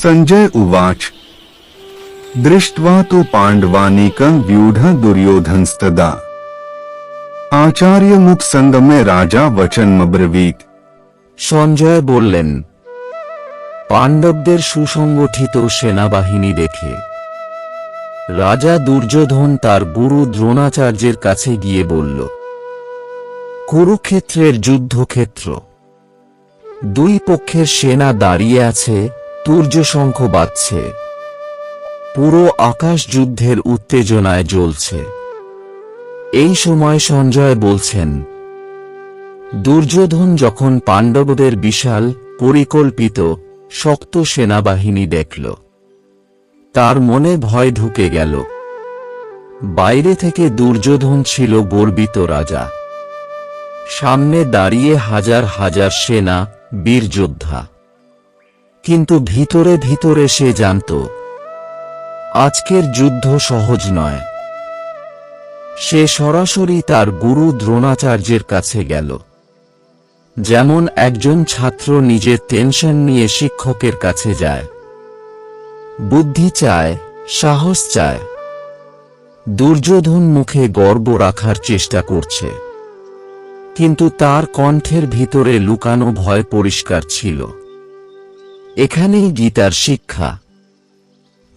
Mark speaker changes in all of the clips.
Speaker 1: सञ्जय उवाच दृष्ट्वा तु पाण्डवानीकं व्यूढ दुर्योधनस्तदा आचार्यमुखसङ्गमे राजा वचनमब्रवीत्
Speaker 2: সঞ্জয় বললেন পাণ্ডবদের সুসংগঠিত সেনাবাহিনী দেখে রাজা দুর্যোধন তার গুরু দ্রোণাচার্যের কাছে গিয়ে বলল কুরুক্ষেত্রের যুদ্ধক্ষেত্র দুই পক্ষের সেনা দাঁড়িয়ে আছে তুর্যশঙ্খ বাজছে। পুরো আকাশ যুদ্ধের উত্তেজনায় জ্বলছে। এই সময় সঞ্জয় বলছেন, দুর্যোধন যখন পাণ্ডবদের বিশাল, পরিকল্পিত, শক্ত সেনাবাহিনী দেখল, তার মনে ভয় ঢুকে গেল। বাইরে থেকে দুর্যোধন ছিল গর্বিত রাজা। সামনে দাঁড়িয়ে হাজার হাজার সেনা, বীর যোদ্ধা কিন্তু ভিতরে ভিতরে সে জানত, আজকের যুদ্ধ সহজ নয়। সে সরাসরি তার গুরু দ্রোণাচার্যের কাছে গেল। যেমন একজন ছাত্র নিজের টেনশন নিয়ে শিক্ষকের কাছে যায়। বুদ্ধি চায়, সাহস চায়। দুর্যোধন মুখে গর্ব রাখার চেষ্টা করছে। কিন্তু তার কণ্ঠের ভিতরে লুকানো ভয় পরিষ্কার ছিল। এখানেই গীতার শিক্ষা।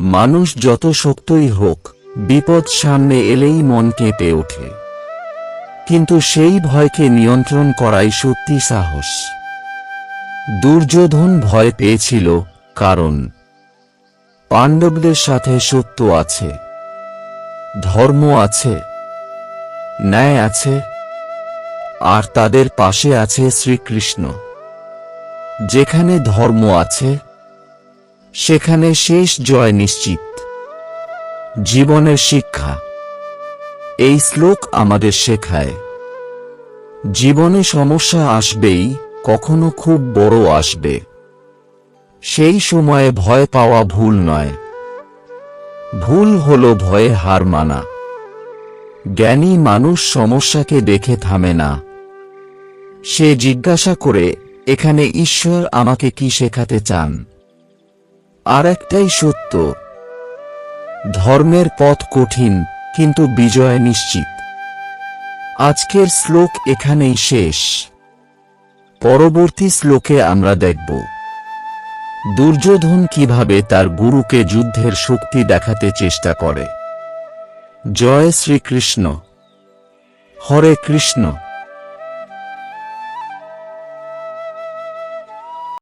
Speaker 2: মানুষ যত শক্তই হোক, বিপদ সামনে এলেই মন কেঁপে ওঠে। কিন্তু সেই ভয়কে নিয়ন্ত্রণ করাই সত্যি সাহস। দুর্যোধন ভয় পেয়েছিল, কারণ পাণ্ডবদের সাথে সত্য আছে, ধর্ম আছে, ন্যায় আছে, আর তাদের পাশে আছে শ্রীকৃষ্ণ। যেখানে ধর্ম আছে, সেখানে শেষ জয় নিশ্চিত। জীবনের শিক্ষা। এই শ্লোক আমাদের শেখায়। জীবনে সমস্যা আসবেই, কখনো খুব বড় আসবে। সেই সময়ে ভয় পাওয়া ভুল নয়। ভুল হলো ভয়ে হার মানা। জ্ঞানী মানুষ সমস্যাকে দেখে থামে না। সে জিজ্ঞাসা করে এখানে ঈশ্বর আমাকে কি শেখাতে চান? আর একটাই সত্য। ধর্মের পথ কঠিন, কিন্তু বিজয় নিশ্চিত। আজকের শ্লোক এখানেই শেষ। পরবর্তী শ্লোকে আমরা দেখব। দুর্যোধন কীভাবে তার গুরুকে যুদ্ধের শক্তি দেখাতে চেষ্টা করে। জয় শ্রীকৃষ্ণ। হরে কৃষ্ণ।